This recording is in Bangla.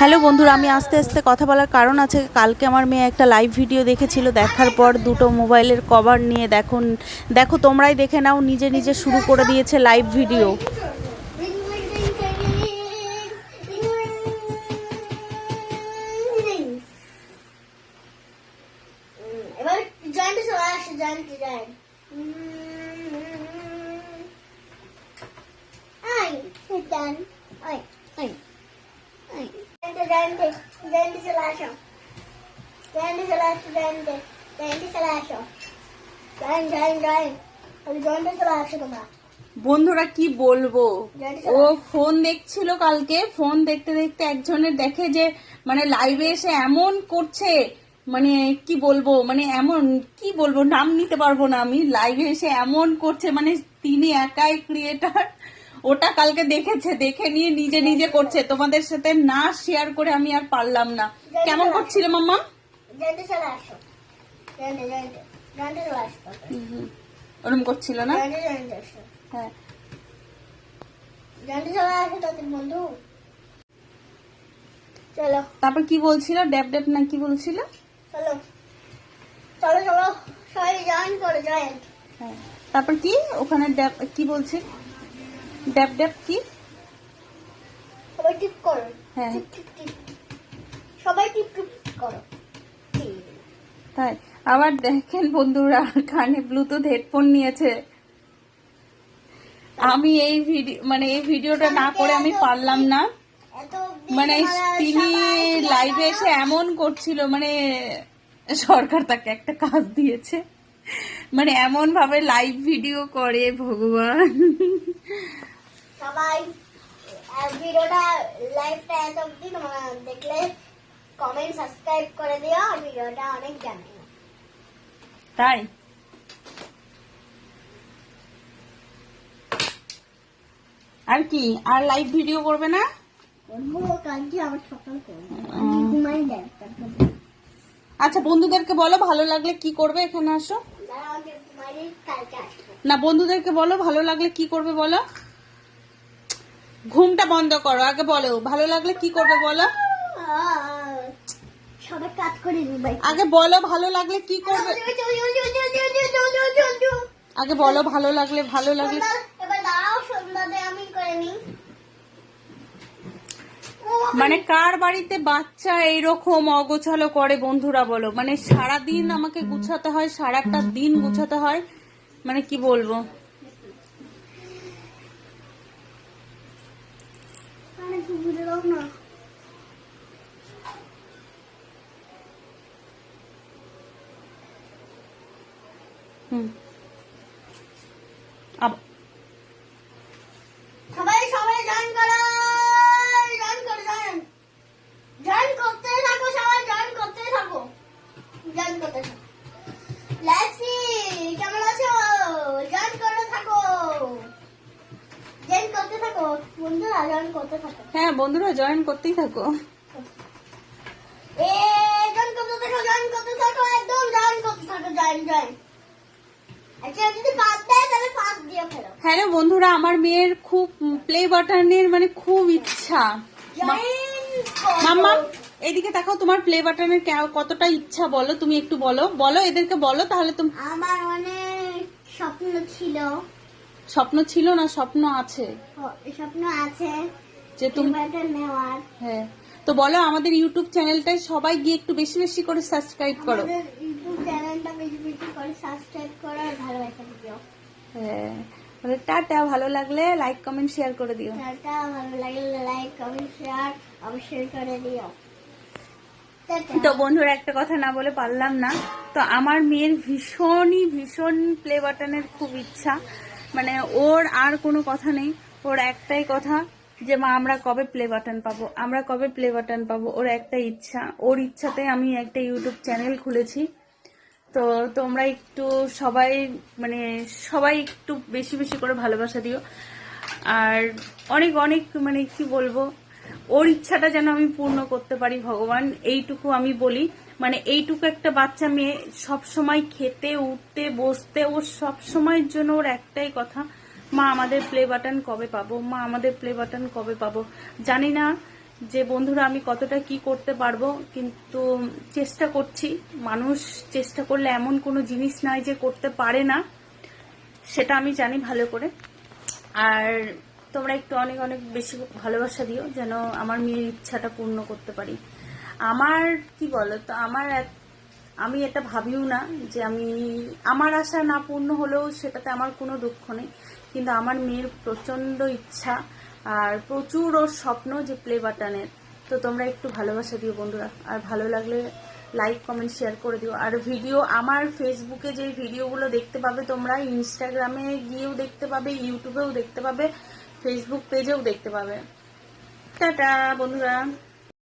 হ্যালো বন্ধুরা, আমি আস্তে আস্তে কথা বলার কারণ আছে। কালকে আমার মেয়ে একটা লাইভ ভিডিও দেখেছিল, দেখার পর দুটো মোবাইলের কভার নিয়ে দেখো দেখো, তোমরাই দেখে নাও, নিজে নিজে শুরু করে দিয়েছে লাইভ ভিডিও জয়েন্টে চলে আসো চলে আসো চলে আসো চলে আসো। তোমরা বন্ধুরা কি বলব ও ফোন দেখছিল কালকে ফোন দেখতে দেখতে একজনের দেখে যে মানে লাইভে এসে এমন করছে মানে কি বলব মানে এমন কি বলব নাম নিতে পারব না আমি লাইভে এসে এমন করছে মানে তিনি একাই ক্রিয়েটার ওটা কালকে দেখেছে দেখে নিয়ে নিজে নিজে করছে। তোমাদের সাথে না শেয়ার করে আমি আর পারলাম না। কেমন করছিল মাম্মা? ওরম করছিল না? হ্যাঁ। তারপর কি বলছিল? ড্যাব ড্যাব না কি বলছিল? চলো। চলো চলো। সবাই জয়েন করো জয়েন্ট হ্যাঁ। তারপর কি? ওখানে ড্যাব কি বলছে? ড্যাব ড্যাব কি? সবাই টিপ করো। হ্যাঁ। সবাই টিপ টিপ করো। তাই। আবার দেখেন বন্ধুরা কানে ব্লুটুথ হেডফোন নিয়েছে। আমি এই ভিডিও মানে এই ভিডিওটা না করে আমি পারলাম না। মানে তিনি লাইভে এসে এমন করছিল মানে সরকার তাকে একটা কাজ দিয়েছে। মানে এমন ভাবে লাইভ ভিডিও করে ভগবান। সবাই ভিডিওটা লাইভটা এত অব্দি তোমরা দেখলে কমেন্ট সাবস্ক্রাইব করে দিও ভিডিওটা অনেক জানে। তাই? আর কি? আর লাইভ ভিডিও করবে না? আচ্ছা বন্ধুদেরকে বলো ভালো লাগলে কি করবে এখানে আসো? না বন্ধুদেরকে বলো ভালো লাগলে কি করবে বলো? ঘুমটা বন্ধ করো আগে বলো ভালো লাগলে কি করবে বলো আগে বলো ভালো লাগলে কি করবে আগে বলো ভালো লাগলে ভালো লাগলে মানে কার বাড়িতে বাচ্চা এইরকম অগোছালো করে বন্ধুরা বলো মানে সারা দিন আমাকে গুছাতে হয় সারাটা দিন গুছাতে হয় মানে কি বলব আরে বুঝে দাও না। হুম আব- সবাই সবাই জয়েন করো জয়েন করো জয়েন জয়েন করতে থাকো সবাই জয়েন করতে থাকো জয়েন করতে থাকো লেক্সি কেমন আছো জয়েন করতে থাকো জয়েন করতে থাকো বন্ধুরা জয়েন করতে থাকো। হ্যাঁ বন্ধুরা জয়েন করতেই থাকো। এ জয়েন করতে থাকো জয়েন করতে থাকো একদম জয়েন করতে থাকো জয়েন জয়েন যদি পাস দেয় তাহলে পাস দিয়ে ফেলো। হ্যালো বন্ধুরা আমার মেয়ের খুব প্লে বাটনের মানে খুব ইচ্ছা। মাম্মা এদিকে তাকাও তোমার প্লে বাটনের কতটা ইচ্ছা বলো তুমি একটু বলো। বলো এদেরকে বলো তাহলে তুমি আমার অনেক স্বপ্ন ছিল। স্বপ্ন ছিল না? স্বপ্ন আছে। স্বপ্ন আছে। যে তুমি নেওয়ার। হ্যাঁ। তো বলো আমাদের ইউটিউব চ্যানেলটায় সবাই গিয়ে একটু বেশি বেশি করে সাবস্ক্রাইব করো। ইউটিউব চ্যানেলটা বেশি বেশি করে সাবস্ক্রাইব করো আর ভালোবাসা দিও হ্যাঁ। টাটা ভালো লাগলে লাইক কমেন্ট শেয়ার করে দিও। টাটা ভালো লাগলে লাইক কমেন্ট শেয়ার অবশ্যই করে দিও। তো বন্ধুরা একটা কথা না বলে পারলাম না। তো আমার মেয়ের ভীষণই ভীষণ প্লে বাটনের খুব ইচ্ছা। মানে ওর আর কোনো কথা নেই। ওর একটাই কথা যে, মা, আমরা কবে প্লে বাটন পাবো? আমরা কবে প্লে বাটন পাবো? ওর একটা ইচ্ছা। ওর ইচ্ছাতে আমি একটা ইউটিউব চ্যানেল খুলেছি। তো তোমরা একটু সবাই মানে সবাই একটু বেশি বেশি করে ভালোবাসা দিও। আর অনেক অনেক মানে কি বলব? ওর ইচ্ছাটা যেন আমি পূর্ণ করতে পারি, ভগবান, এইটুকু আমি বলি। মানে এইটুকু একটা বাচ্চা মেয়ে সব সময় খেতে, উঠতে, বসতে, ওর সব সময়ের জন্য ওর একটাই কথা, মা, আমাদের প্লে বাটন কবে পাবো? মা, আমাদের প্লে বাটন কবে পাবো? জানি না যে বন্ধুরা আমি কতটা কি করতে পারব, কিন্তু চেষ্টা করছি। মানুষ চেষ্টা করলে এমন কোনো জিনিস নয় যে করতে পারে না, সেটা আমি জানি ভালো করে। আর তোমরা একটু অনেক অনেক বেশি ভালোবাসা দিও যেন আমার মেয়ের ইচ্ছাটা পূর্ণ করতে পারি। আমার, কি বলো তো আমার আমি এটা ভাবিও না যে আমি, আমার আশা না পূর্ণ হলেও সেটাতে আমার কোনো দুঃখ নেই। কিন্তু আমার মেয়ের প্রচণ্ড ইচ্ছা আর প্রচুর ওর স্বপ্ন যে প্লে বাটনের তো তোমরা একটু ভালোবাসা দিও বন্ধুরা। আর ভালো লাগলে লাইক কমেন্ট শেয়ার করে দিও। আর ভিডিও আমার ফেসবুকে যে ভিডিওগুলো দেখতে পাবে তোমরা ইনস্টাগ্রামে গিয়েও দেখতে পাবে ইউটিউবেও দেখতে পাবে। ফেসবুক পেজেও দেখতে পাবে। টাটা বন্ধুরা।